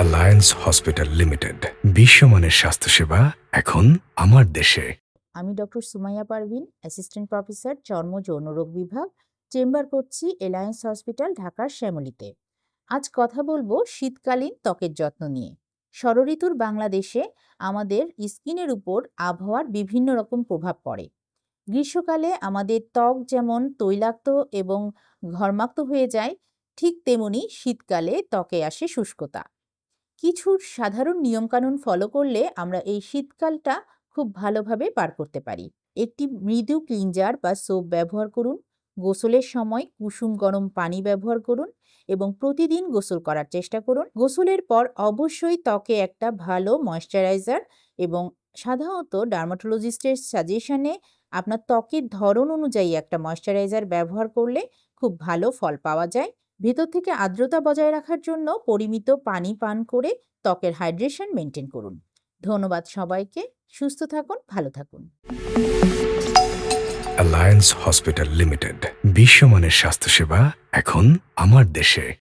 Alliance hospital limited বিশ্বমানের স্বাস্থ্যসেবা এখন আমার দেশে। আমি doctor Sumaiya Parvin, assistant professor, চর্ম যৌন রোগ বিভাগ, চেম্বার করছি এলায়েন্স হসপিটাল ঢাকার শ্যামলীতে। আজ কথা বলব শীতকালীন ত্বকের যত্ন নিয়ে। ষড়ঋতুর বাংলাদেশে আমাদের স্কিনের উপর আবহাওয়ার বিভিন্ন রকম প্রভাব পড়ে। গ্রীষ্মকালে আমাদের ত্বক যেমন তৈলাক্ত এবং ঘর্মাক্ত হয়ে যায়, ঠিক তেমনি শীতকালে ত্বকে আসে শুষ্কতা। কিছু সাধারণ নিয়মকানুন ফলো করলে আমরা এই শীতকালটা খুব ভালোভাবে পার করতে পারি। একটি মৃদু ক্লিনজার বা সোপ ব্যবহার করুন, গোসলের সময় কুসুম গরম পানি ব্যবহার করুন এবং প্রতিদিন গোসল করার চেষ্টা করুন। গোসলের পর অবশ্যই ত্বকে একটা ভালো ময়শ্চারাইজার এবং সাধারণত ডার্মাটোলজিস্টের সাজেশনে আপনার ত্বকের ধরন অনুযায়ী একটা ময়শ্চারাইজার ব্যবহার করলে খুব ভালো ফল পাওয়া যায়। ভেতর থেকে আর্দ্রতা বজায় রাখার জন্য পরিমিত পানি পান করে ত্বকের হাইড্রেশন মেনটেন করুন। ধন্যবাদ সবাইকে, সুস্থ থাকুন, ভালো থাকুন। অ্যালায়েন্স হসপিটাল লিমিটেড বিশ্বমানের স্বাস্থ্যসেবা এখন আমার দেশে।